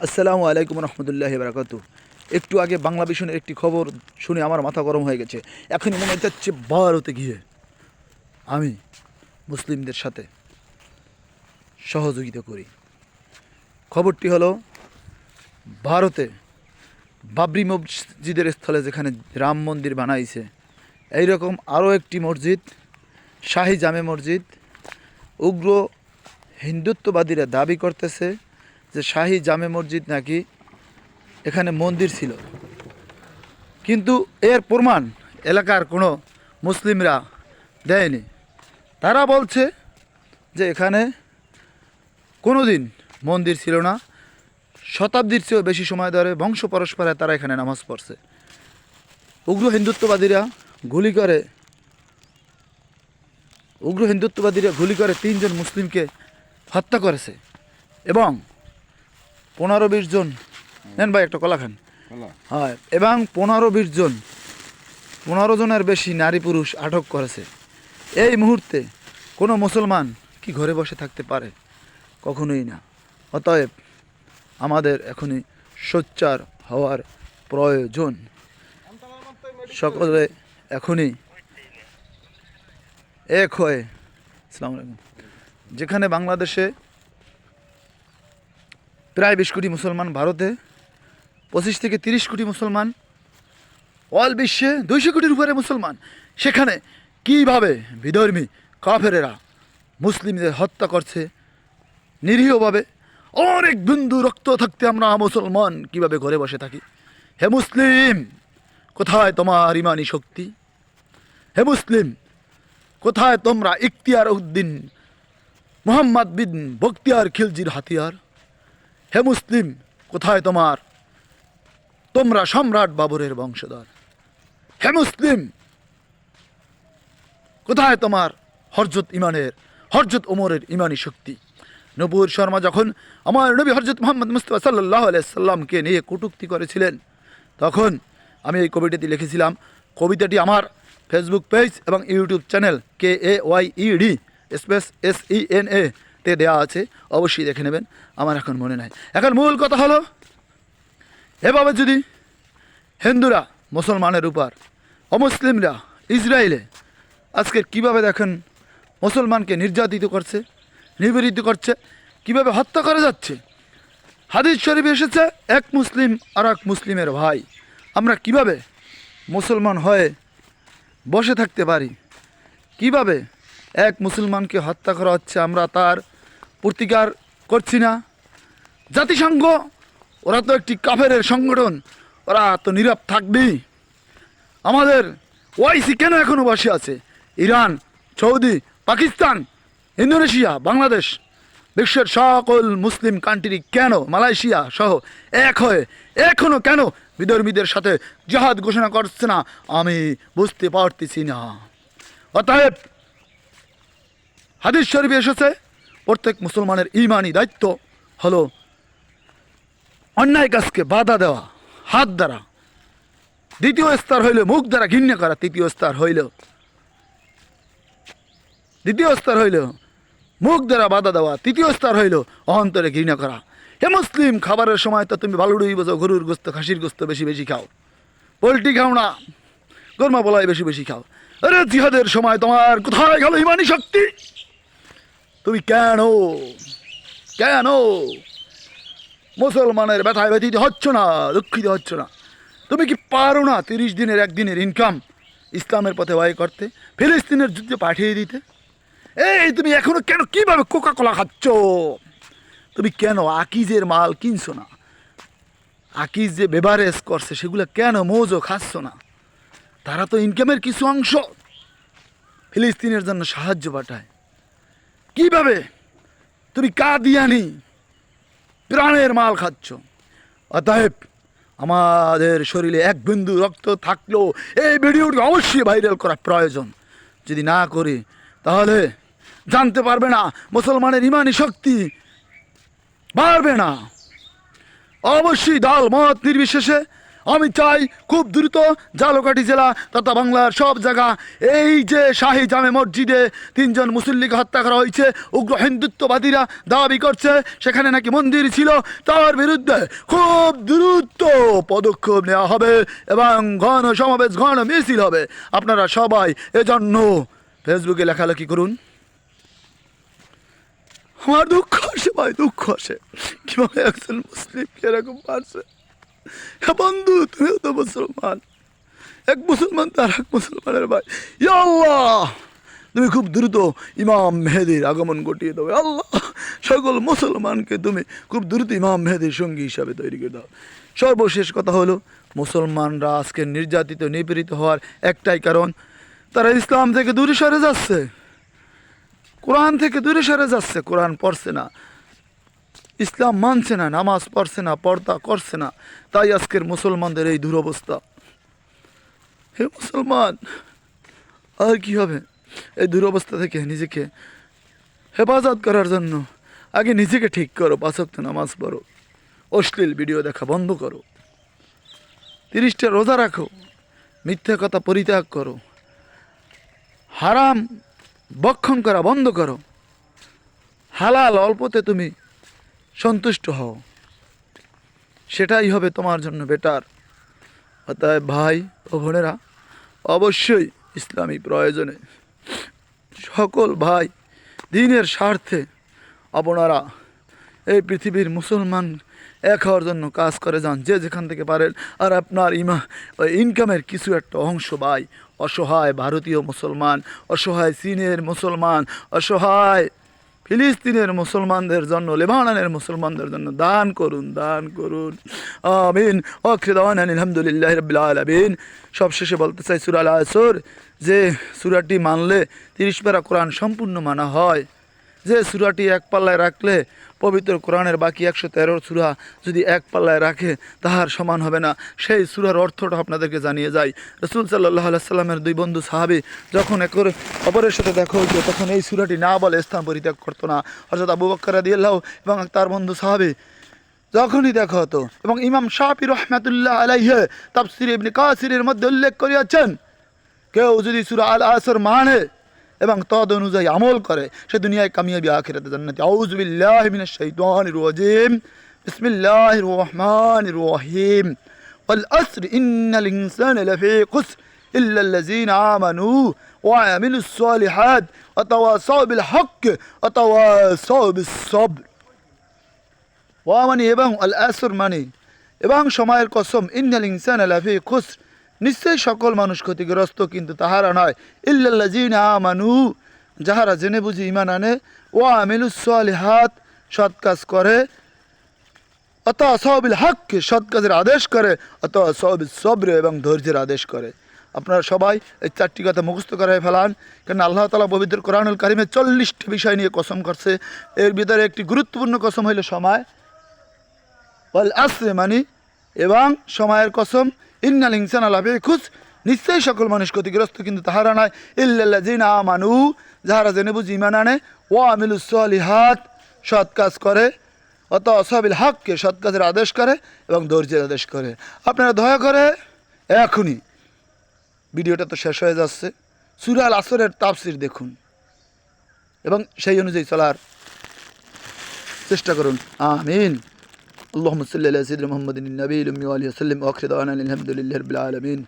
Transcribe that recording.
আসসালামু আলাইকুম রহমতুল্লাহ বারাকাতু। একটু আগে বাংলা ভিশনের একটি খবর শুনে আমার মাথা গরম হয়ে গেছে। এখনই মনে যাচ্ছে ভারতে গিয়ে আমি মুসলিমদের সাথে সহযোগিতা করি। খবরটি হলো, ভারতে বাবরি মসজিদের স্থলে যেখানে রাম মন্দির বানাইছে, এইরকম আরও একটি মসজিদ, শাহী জামে মসজিদ, উগ্র হিন্দুত্ববাদীরা দাবি করতেছে যে শাহী জামে মসজিদ নাকি এখানে মন্দির ছিল। কিন্তু এর প্রমাণ এলাকার কোনো মুসলিমরা দেয়নি। তারা বলছে যে এখানে কোনো দিন মন্দির ছিল না। শতাব্দীর চেয়েও বেশি সময় ধরে বংশ পরস্পরে তারা এখানে নামাজ পড়ছে। উগ্র হিন্দুত্ববাদীরা গুলি করে উগ্র হিন্দুত্ববাদীরা গুলি করে তিনজন মুসলিমকে হত্যা করেছে এবং পনেরো বিশ জন নেন ভাই একটা কলা খান। হয় এবং পনেরো বিশ জন পনেরো জনের বেশি নারী পুরুষ আটক করেছে। এই মুহূর্তে কোনো মুসলমান কি ঘরে বসে থাকতে পারে? কখনোই না। অতএব আমাদের এখনই সোচ্চার হওয়ার প্রয়োজন। সকলে এখনই এক হয়ে আসসালামু আলাইকুম। যেখানে বাংলাদেশে প্রায় বিশ কোটি মুসলমান ভারতে, পঁচিশ থেকে তিরিশ কোটি মুসলমান, অল বিশ্বে দুইশো কোটির উপরে মুসলমান। সেখানে কীভাবে বিধর্মী কাফেরেরা মুসলিমদের হত্যা করছে নিরীহভাবে? অনেক বিন্দু রক্ত থাকতে আমরা মুসলমান কীভাবে ঘরে বসে থাকি? হে মুসলিম, কোথায় তোমার ইমানি শক্তি? হে মুসলিম, কোথায় তোমরা ইখতিয়ার উদ্দিন, মোহাম্মদ বিন বক্তিয়ার খিলজির হাতিয়ার? হে মুসলিম, কোথায় তোমার? তোমরা সম্রাট বাবরের বংশধর। হে মুসলিম, কোথায় তোমার হরজত ইমানের, হরজত ওমরের ইমানি শক্তি? নবুর শর্মা যখন আমার নবী হরজত মোহাম্মদ মুস্তফা সাল্লাহ সাল্লামকে নিয়ে কটূক্তি করেছিলেন, তখন আমি এই কবিতাটি লিখেছিলাম। কবিতাটি আমার ফেসবুক পেজ এবং YouTube channel K A Y E D space S E N A তে দেওয়া আছে, অবশ্যই দেখে নেবেন। আমার এখন মনে নাই। এখন মূল কথা হলো, এভাবে যদি হিন্দুরা, মুসলমানের উপর, অমুসলিমরা, ইসরায়েলে আজকে কীভাবে দেখেন মুসলমানকে নির্যাতিত করছে নিবেদিত করছে, কীভাবে হত্যা করা যাচ্ছে? হাদিস শরীফ এসেছে, এক মুসলিম আর এক মুসলিমের ভাই। আমরা কীভাবে মুসলমান হয়ে বসে থাকতে পারি? কীভাবে এক মুসলমানকে হত্যা করা হচ্ছে? আমরা তার প্রতিকার করছি না। জাতিসংঘ, ওরা তো একটি কাফেরের সংগঠন, ওরা তো নীরব থাকবেই। আমাদের ওয়াইসি কেন এখনও বসে আছে? Iran, Saudi, Pakistan, Indonesia, Bangladesh, বিশ্বের সকল মুসলিম কান্ট্রি কেন, মালয়েশিয়া সহ এক হয়ে এখনও কেন বিধর্মীদের সাথে জাহাদ ঘোষণা করছে না, আমি বুঝতে পারতেছি না। অতএব হাদিস শরীফে এসেছে প্রত্যেক মুসলমানের ইমানি দায়িত্ব হলো অন্যায় কাজকে বাধা দেওয়া, হাত দ্বারা। দ্বিতীয় স্তর হইল মুখ দ্বারা ঘৃণা করা, তৃতীয় স্তর হইল দ্বিতীয় স্তর হইল মুখ দ্বারা বাধা দেওয়া, তৃতীয় স্তর হইল অহন্তরে ঘৃণা করা। হে মুসলিম, খাবারের সময় তো তুমি বালুড়ুই বোঝো গরুর গোস্ত, খাসির গোস্ত বেশি বেশি খাও। পোলট্রি খাও না, গরমা বলাই বেশি বেশি খাও। আরে জিহাদের সময় তোমার কোথায় গেল ইমানি শক্তি? তুমি কেন? কেন? মুসলমানের ব্যথায় ব্যথিত হচ্ছ না, দুঃখিত হচ্ছ না। তুমি কি পারো না তিরিশ দিনের একদিনের ইনকাম ইসলামের পথে ব্যয় করতে, ফিলিস্তিনের যুদ্ধে পাঠিয়ে দিতে? এই, তুমি এখনও কেন কীভাবে কোকা কোলা খাচ্ছ? তুমি কেন আকিজের মাল কিনছো না? আকিজ যে বেভারেজ করছে, সেগুলো কেন মৌজও খাচ্ছ না? তারা তো ইনকামের কিছু অংশ ফিলিস্তিনের জন্য সাহায্য পাঠায়। কীভাবে? তুমি কাদিয়ানি প্রাণের মাল খাচ্ছ। অতএব আমাদের শরীরে এক বিন্দু রক্ত থাকলেও এই ভিডিওটি অবশ্যই ভাইরাল করা প্রয়োজন। যদি না করি, তাহলে জানতে পারবে না, মুসলমানের ইমানি শক্তি বাড়বে না। অবশ্যই দল মত নির্বিশেষে আমি চাই খুব দ্রুত জালকাঠি জেলা তথা বাংলার সব জায়গা, এই যে শাহী জামে মসজিদে তিনজন মুসল্লিকে হত্যা করা হয়েছে, উগ্র হিন্দুত্ববাদীরা দাবি করছে, সেখানে নাকি মন্দির ছিল, তার বিরুদ্ধে খুব দ্রুত পদক্ষেপ নেওয়া হবে এবং ঘন সমাবেশ, ঘন মিছিল হবে। আপনারা সবাই এজন্য ফেসবুকে লেখালেখি করুন। আমার দুঃখ আসে, ভাই, দুঃখ আসে। কীভাবে একজন মুসলিমকে এরকম পারছে হ্যাঁ বন্ধু, তুমিও তো মুসলমান। এক মুসলমান তার এক মুসলমানের ভাই। আল্লাহ! তুমি খুব দ্রুত ইমাম মেহেদির আগমন ঘটিয়ে দাও আল্লাহ! সকল মুসলমানকে তুমি খুব দ্রুত ইমাম মেহেদির সঙ্গী হিসাবে তৈরি করে দাও। সর্বশেষ কথা হলো, মুসলমানরা আজকে নির্যাতিত, নিপীড়িত হওয়ার একটাই কারণ, তারা ইসলাম থেকে দূরে সরে যাচ্ছে। কোরআন থেকে দূরে সরে যাচ্ছে, কোরআন পড়ছে না। ইসলাম মানছে না, নামাজ পড়ছে না, পর্দা করছে না। তাই আজকের মুসলমানদের এই দুরবস্থা। হে মুসলমান, আর কি হবে? এই দুরবস্থা থেকে নিজেকে হেফাজত করার জন্য আগে নিজেকে ঠিক করো পাঁচক্ত নামাজ পড়ো, অশ্লীল ভিডিও দেখা বন্ধ করো, তিরিশটা রোজা রাখো, মিথ্যা কথা পরিত্যাগ করো, হারাম বক্ষণ করা বন্ধ করো, হালাল অল্পতে তুমি সন্তুষ্ট হও। সেটাই হবে তোমার জন্য বেটার অতএব ভাই ও বোনেরা, অবশ্যই ইসলামী প্রয়োজনে সকল ভাই দিনের স্বার্থে আপনারা এই পৃথিবীর মুসলমান এক হওয়ার জন্য কাজ করে যান, যে যেখান থেকে পারেন। আর আপনার ইমা ইনকামের কিছু একটা অংশ ভাই, অসহায় ভারতীয় মুসলমান, অসহায় চীনের মুসলমান, অসহায় ফিলিস্তিনের মুসলমানদের জন্য, লেবাননের মুসলমানদের জন্য দান করুন দান করুন। আমিন। অখিদান আলহামদুলিল্লাহ রবিল আলমিন। সবশেষে বলতে চাই সুরাল আসর যে সুরাটি মানলে তিরিশ পারা কোরআন সম্পূর্ণ মানা হয়, যে সুরাটি এক পাল্লায় রাখলে পবিত্র কোরআনের বাকি একশো তেরো সুরা যদি এক পাল্লায় রাখে, তাহার সমান হবে না। সেই সুরার অর্থটা আপনাদেরকে জানিয়ে যাই। রসুল সাল্লাহ সাল্লামের দুই বন্ধু সাহাবি যখন একর অপরের সাথে দেখা হইতো, তখন এই সুরাটি না বলে স্থান পরিত্যাগ করতো না। অর্থাৎ আবু বক্কর দিয়াল্লাহ এবং তার বন্ধু সাহাবি যখনই দেখা হতো এবং ইমাম শাহি রহমাতুল্লাহ আলাইহে তাফসির ইবনে কাসিরের মধ্যে উল্লেখ করিয়াছেন, কেউ যদি সুরা আল আসর মানে এবং তদ অনুযায়ী আমল করে সে দুনিয়ায় কামিয়াবি আখিরাতে জান্নাতি আউযু বিল্লাহি মিনাশ শাইতানির রাজিম বিসমিল্লাহির রহমানির রহিম ওয়াল আসর ইন্নাল ইনসানা লাফি খুসর إلا الذين آمنوا وعملوا الصالحات وتواصوا بالحق وتواصوا بالصبر ওয়া মানে এবং আল আসর মানে এবং সময়ের কসম ইন্নাল ইনসান লাফি খুস নিশ্চয়ই সকল মানুষ ক্ষতিগ্রস্ত, কিন্তু তাহারা নয়। ইল্লাল্লাজিনা আমানু, যাহারা জেনে বুঝি ইমান আনে ও আমিলুসলিহাত সৎ কাজ করে। অত সহবিল হককে, সৎ কাজের আদেশ করে। অত সহবিল সবরে এবং ধৈর্যের আদেশ করে। আপনারা সবাই এই চারটি কথা মুখস্থ করে ফেলান কেন আল্লাহ তালা পবিত্র কোরআনুল কারিমে চল্লিশটি বিষয় নিয়ে কসম করছে। এর ভিতরে একটি গুরুত্বপূর্ণ কসম হইল সময়। আসরে মানি, এবং সময়ের কসম। ইন্নাল ইনসান আলাবে খুশ নিশ্চয়ই সকল মানুষ ক্ষতিগ্রস্ত, কিন্তু তাহারা নয় ইল্লাল্লা জিনা মানু যাহারা জেনে বুঝি ইমান আনে। ও আমিলুসলিহাত সৎ কাজ করে। অত অসবিল হককে, সৎ কাজের আদেশ করে এবং ধৈর্যের আদেশ করে। আপনারা দয়া করে এখনই ভিডিওটা তো শেষ হয়ে যাচ্ছে। সুরাল আসরের তাফসির দেখুন এবং সেই অনুযায়ী চলার চেষ্টা করুন। আমিন। اللهم صل على سيدنا محمد النبي الأمي وآله وسلم وآخر دعوانا الحمد لله رب العالمين.